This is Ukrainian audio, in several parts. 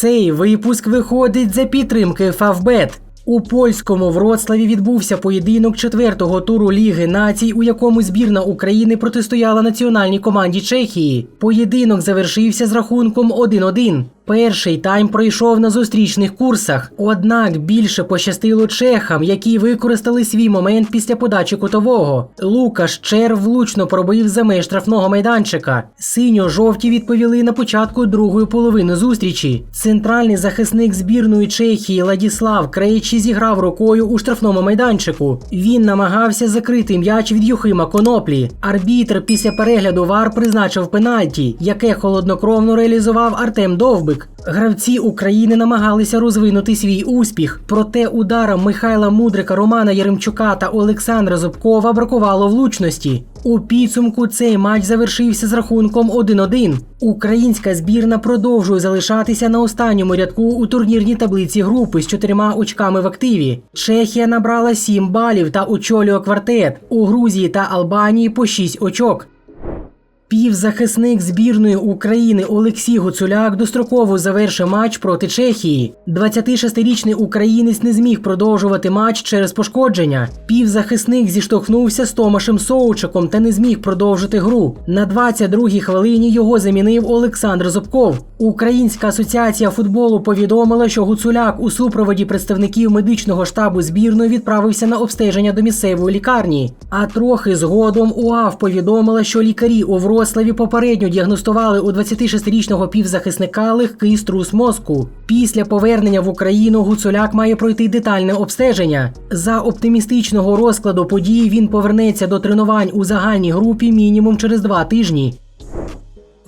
Цей випуск виходить за підтримки Фавбет. У польському Вроцлаві відбувся поєдинок четвертого туру Ліги націй, у якому збірна України протистояла національній команді Чехії. Поєдинок завершився з рахунком 1-1. Перший тайм пройшов на зустрічних курсах, однак більше пощастило чехам, які використали свій момент після подачі кутового. Лукаш Чер влучно пробив за меж штрафного майданчика. Синьо-жовті відповіли на початку другої половини зустрічі. Центральний захисник збірної Чехії Ладіслав Крейчі зіграв рукою у штрафному майданчику. Він намагався закрити м'яч від Юхима Коноплі. Арбітр після перегляду вар призначив пенальті, яке холоднокровно реалізував Артем Довбик. Гравці України намагалися розвинути свій успіх, проте ударам Михайла Мудрика, Романа Яремчука та Олександра Зубкова бракувало влучності. У підсумку цей матч завершився з рахунком 1-1. Українська збірна продовжує залишатися на останньому рядку у турнірній таблиці групи з чотирма очками в активі. Чехія набрала 7 балів та очолює квартет. У Грузії та Албанії по 6 очок. Півзахисник збірної України Олексій Гуцуляк достроково завершив матч проти Чехії. 26-річний українець не зміг продовжувати матч через пошкодження. Півзахисник зіштовхнувся з Томашем Соучиком та не зміг продовжити гру. На 22-й хвилині його замінив Олександр Зубков. Українська асоціація футболу повідомила, що Гуцуляк у супроводі представників медичного штабу збірної відправився на обстеження до місцевої лікарні. А трохи згодом УАВ повідомила, що лікарі у Вроцлаві попередньо діагностували у 26-річного півзахисника легкий струс мозку. Після повернення в Україну Гуцуляк має пройти детальне обстеження. За оптимістичного розкладу подій він повернеться до тренувань у загальній групі мінімум через два тижні.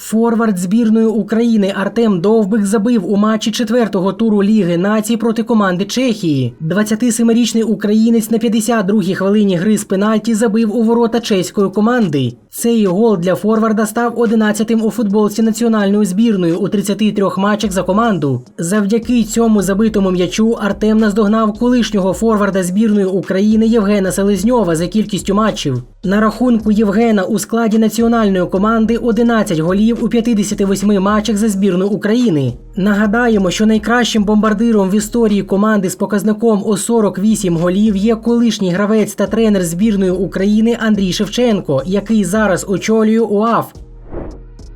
Форвард збірної України Артем Довбик забив у матчі четвертого туру Ліги націй проти команди Чехії. 27-річний українець на 52-й хвилині гри з пенальті забив у ворота чеської команди. Цей гол для Форварда став 11-тим у футболці національної збірної у 33 матчах за команду. Завдяки цьому забитому м'ячу Артем наздогнав колишнього форварда збірної України Євгена Селезньова за кількістю матчів. На рахунку Євгена у складі національної команди 11 голів у 58 матчах за збірну України. Нагадаємо, що найкращим бомбардиром в історії команди з показником у 48 голів є колишній гравець та тренер збірної України Андрій Шевченко, який зараз очолює УАФ.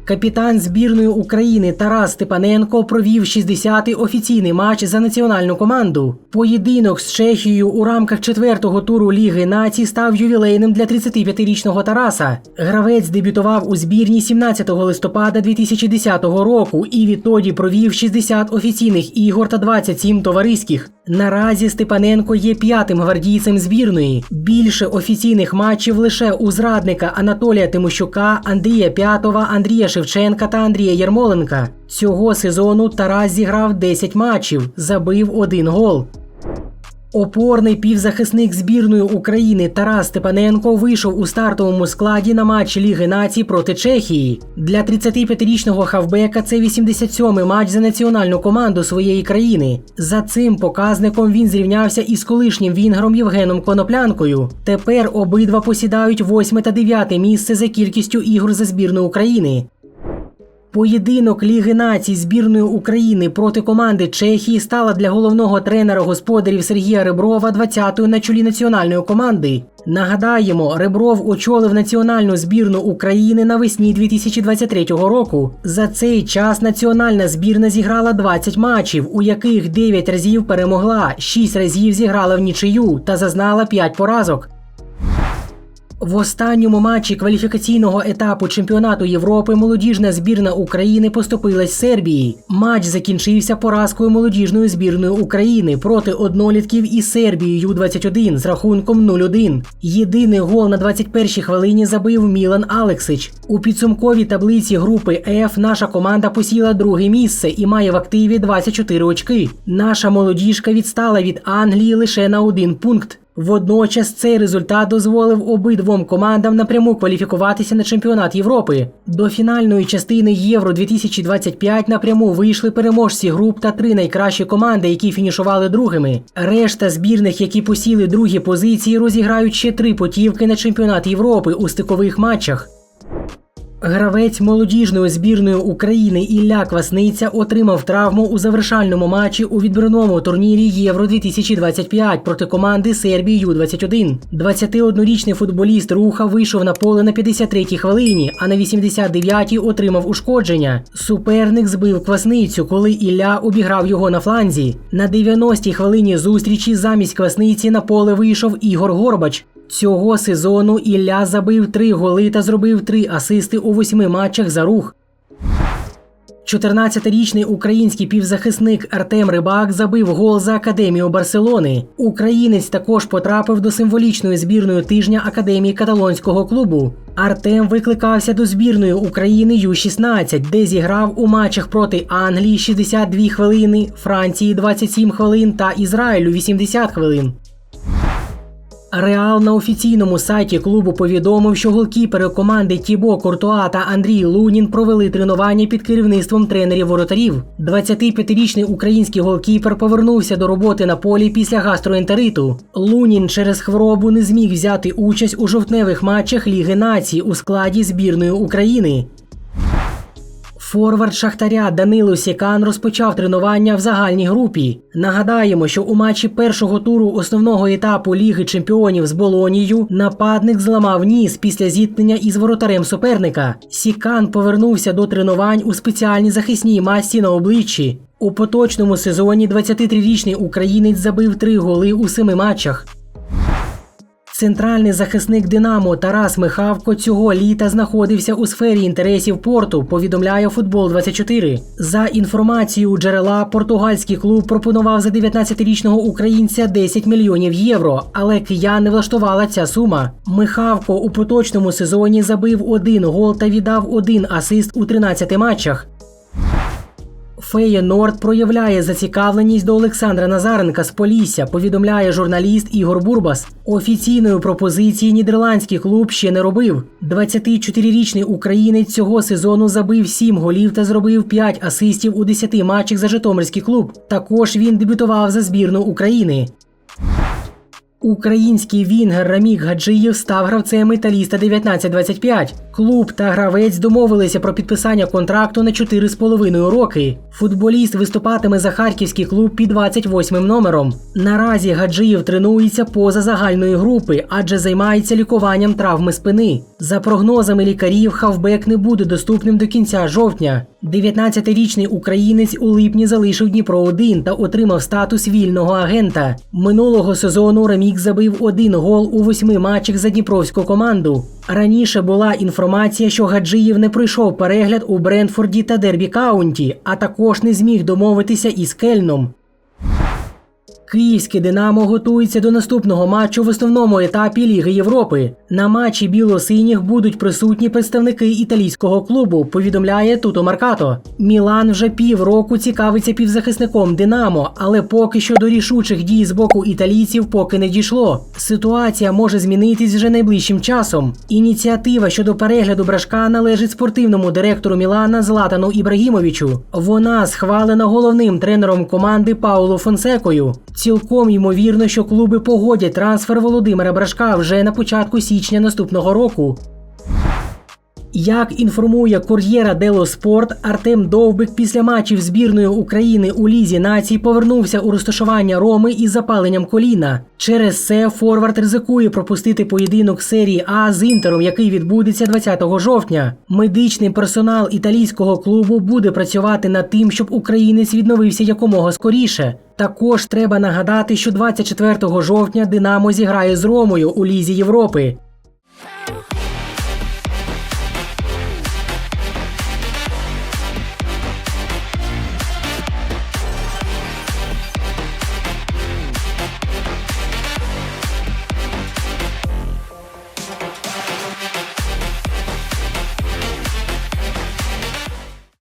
Капітан збірної України Тарас Степаненко провів 60-й офіційний матч за національну команду. Поєдинок з Чехією у рамках четвертого туру Ліги націй став ювілейним для 35-річного Тараса. Гравець дебютував у збірні 17 листопада 2010 року і відтоді провів 60 офіційних ігор та 27 товариських. Наразі Степаненко є п'ятим гвардійцем збірної. Більше офіційних матчів лише у зрадника Анатолія Тимощука, Андрія П'ятова, Андрія Шевченка та Андрія Єрмоленка. Цього сезону Тарас зіграв 10 матчів, забив один гол. Опорний півзахисник збірної України Тарас Степаненко вийшов у стартовому складі на матчі Ліги націй проти Чехії. Для 35-річного хавбека це 87-й матч за національну команду своєї країни. За цим показником він зрівнявся із колишнім вінгером Євгеном Коноплянкою. Тепер обидва посідають 8 та 9 місце за кількістю ігор за збірну України. Поєдинок Ліги націй збірної України проти команди Чехії стала для головного тренера господарів Сергія Реброва 20-ю на чолі національної команди. Нагадаємо, Ребров очолив національну збірну України навесні 2023 року. За цей час національна збірна зіграла 20 матчів, у яких 9 разів перемогла, 6 разів зіграла в нічию та зазнала 5 поразок. В останньому матчі кваліфікаційного етапу чемпіонату Європи молодіжна збірна України поступилась Сербії. Матч закінчився поразкою молодіжної збірної України проти однолітків із Сербією Ю-21 з рахунком 0-1. Єдиний гол на 21-й хвилині забив Мілан Алексич. У підсумковій таблиці групи F наша команда посіла друге місце і має в активі 24 очки. Наша молодіжка відстала від Англії лише на один пункт. Водночас цей результат дозволив обидвом командам напряму кваліфікуватися на чемпіонат Європи. До фінальної частини Євро 2025 напряму вийшли переможці груп та три найкращі команди, які фінішували другими. Решта збірних, які посіли другі позиції, розіграють ще три потівки на чемпіонат Європи у стикових матчах. Гравець молодіжної збірної України Ілля Квасниця отримав травму у завершальному матчі у відбірному турнірі Євро 2025 проти команди Сербії Ю-21. 21-річний футболіст руха вийшов на поле на 53-й хвилині, а на 89-й отримав ушкодження. Суперник збив квасницю, коли Ілля обіграв його на фланзі. На 90-й хвилині зустрічі замість квасниці на поле вийшов Ігор Горбач. Цього сезону Ілля забив три голи та зробив три асисти у восьми матчах за рух. 14-річний український півзахисник Артем Рибак забив гол за академію Барселони. Українець також потрапив до символічної збірної тижня академії каталонського клубу. Артем викликався до збірної України Ю-16, де зіграв у матчах проти Англії 62 хвилини, Франції 27 хвилин та Ізраїлю 80 хвилин. Реал на офіційному сайті клубу повідомив, що голкіпери команди Тібо Куртуа та Андрій Лунін провели тренування під керівництвом тренерів воротарів. 25-річний український голкіпер повернувся до роботи на полі після гастроентериту. Лунін через хворобу не зміг взяти участь у жовтневих матчах Ліги націй у складі збірної України. Форвард Шахтаря Данило Сікан розпочав тренування в загальній групі. Нагадаємо, що у матчі першого туру основного етапу Ліги Чемпіонів з Болонією нападник зламав ніс після зіткнення із воротарем суперника. Сікан повернувся до тренувань у спеціальній захисній масці на обличчі. У поточному сезоні 23-річний українець забив три голи у семи матчах. Центральний захисник Динамо Тарас Михавко цього літа знаходився у сфері інтересів порту. Повідомляє Футбол 24 За інформацією джерела, португальський клуб пропонував за 19-річного українця 10 мільйонів євро, але киян не влаштувала ця сума. Михавко у поточному сезоні забив один гол та віддав один асист у 13 матчах. Феєнорд проявляє зацікавленість до Олександра Назаренка з Полісся, повідомляє журналіст Ігор Бурбас. Офіційної пропозиції нідерландський клуб ще не робив. 24-річний українець цього сезону забив 7 голів та зробив 5 асистів у 10 матчах за Житомирський клуб. Також він дебютував за збірну України. Український вінгер Рамік Гаджиєв став гравцем металіста 1925. Клуб та гравець домовилися про підписання контракту на 4,5 роки. Футболіст виступатиме за харківський клуб під 28 номером. Наразі Гаджиєв тренується поза загальної групи, адже займається лікуванням травми спини. За прогнозами лікарів, хавбек не буде доступним до кінця жовтня. 19-річний українець у липні залишив Дніпро 1 та отримав статус вільного агента. Минулого сезону Ремік забив один гол у восьми матчах за дніпровську команду. Раніше була інформація, що Гаджиєв не пройшов перегляд у Бренфорді та Дербі Каунті, а також не зміг домовитися із Кельном. Київське Динамо готується до наступного матчу в основному етапі Ліги Європи. На матчі біло-синіх будуть присутні представники італійського клубу. Повідомляє Туто Маркато. Мілан вже півроку цікавиться півзахисником Динамо, але поки що до рішучих дій з боку італійців поки не дійшло. Ситуація може змінитись вже найближчим часом. Ініціатива щодо перегляду брашка належить спортивному директору Мілана Златану Ібрагімовичу. Вона схвалена головним тренером команди Пауло Фонсекою. Цілком ймовірно, що клуби погодять трансфер Володимира Брашка вже на початку січня наступного року. Як інформує Кор'єра Дело Спорт, Артем Довбик після матчів збірної України у Лізі націй повернувся у розташування Роми із запаленням коліна. Через це Форвард ризикує пропустити поєдинок серії А з інтером, який відбудеться 20 жовтня. Медичний персонал італійського клубу буде працювати над тим, щоб українець відновився якомога скоріше. Також треба нагадати, що 24 жовтня Динамо зіграє з Ромою у Лізі Європи.